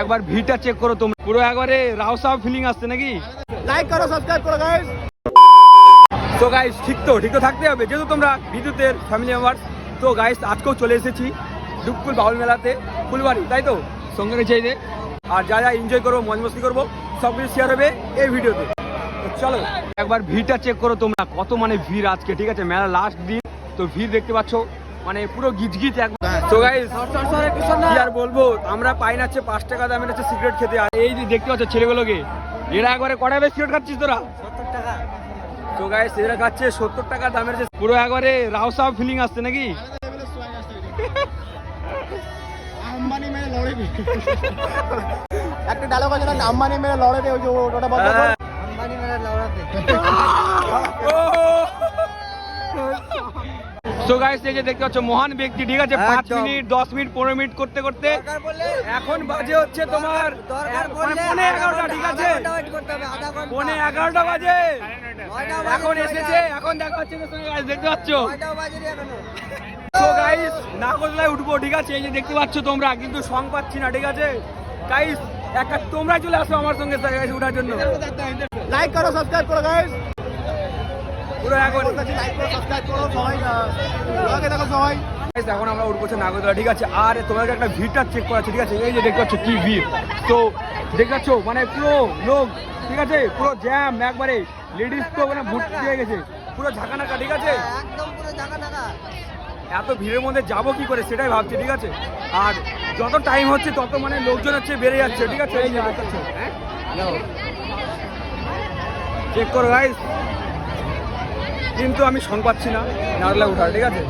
একবার ভিড়টা চেক করো তোমরা। পুরো একবারে রাউসাও ফিলিং আসছে নাকি? লাইক করো সাবস্ক্রাইব করো গাইস তো গাইস ঠিক তো ঠিক তো থাকতে হবে। যেহেতু তোমরা বিদ্যুতের ফ্যামিলি মেম্বার তো গাইস আজকেও চলে এসেছি ডুবকুল বাউল মেলাতে ফুলবাড়ি তাই তো? সঙ্গে রয়েছে আর যা যা এনজয় করব মজ মস্তি করব সব কিছু শেয়ার হবে এই ভিডিওতে। চলো একবার ভিড়টা চেক করো তোমরা। কত মানে ভিড় আজকে ঠিক আছে? মেলা লাস্ট দিন তো ভিড় দেখতে পাচ্ছ মানে পুরো গিজগিজ একবার তো গাইস কি আর বলব? আমরা পাই না হচ্ছে পাঁচ টাকা দামের হচ্ছে সিগারেট খেতে। আর এই যে দেখতে পাচ্ছ ছেলেগুলোকে এরা একবারে কটা বেশ সিগারেট খাচ্ছিস তোরা? তো গাইস এরা খাচ্ছে সত্তর টাকা দামের যে পুরো একবারে রাউসাও ফিলিং আসছে নাকি? একটা ডায়লগ আছে না আম্বানি মেরে লড়ে নি ওই যে ওটা বলতে হ্যাঁ। আম্বানি মেরে লড়াতে। তো গাইস এই যে দেখতে পাচ্ছ মহান ব্যক্তি ঠিক আছে? পাঁচ মিনিট দশ মিনিট পনেরো মিনিট করতে করতে এখন বাজে হচ্ছে তোমার পৌনে এগারোটা ঠিক আছে? পৌনে এগারোটা বাজে। এখন এসেছে এখন দেখা হচ্ছে দেখতে পাচ্ছ? গাইস নাগরদোলায় উঠবো ঠিক আছে? এই যে দেখতে পাচ্ছ তোমরা কিন্তু সং পাচ্ছি না ঠিক আছে? গাইস একটা তোমরা চলে আসো আমার সঙ্গে গাইস উঠার জন্য। লাইক করো সাবস্ক্রাইব করো গাইস পুরো এখন সবাই এখন আমরা উঠবো নাগরদোলা ঠিক আছে? আর তোমাদের একটা ভিড়টা চেক করা আছে ঠিক আছে? এই যে দেখতে পাচ্ছ কি ভিড়। তো দেখতে পাচ্ছ মানে পুরো লোক ঠিক আছে? পুরো জ্যাম একবারে লেডিস তো মানে ভর্তি হয়ে গেছে। পুরো ঝাঁকানাকা ঠিক আছে? একদম পুরো জায়গা এত ভিড়ের মধ্যে যাব কি করে সেটাই ভাবছি ঠিক আছে? আর যত টাইম হচ্ছে তত মানে লোকজন হচ্ছে বেড়ে যাচ্ছে ঠিক আছে? এই যে দেখতে হ্যাঁ? চেক করো গাইস কিন্তু আমি পাচ্ছি না নারলা উঠার ঠিক আছে?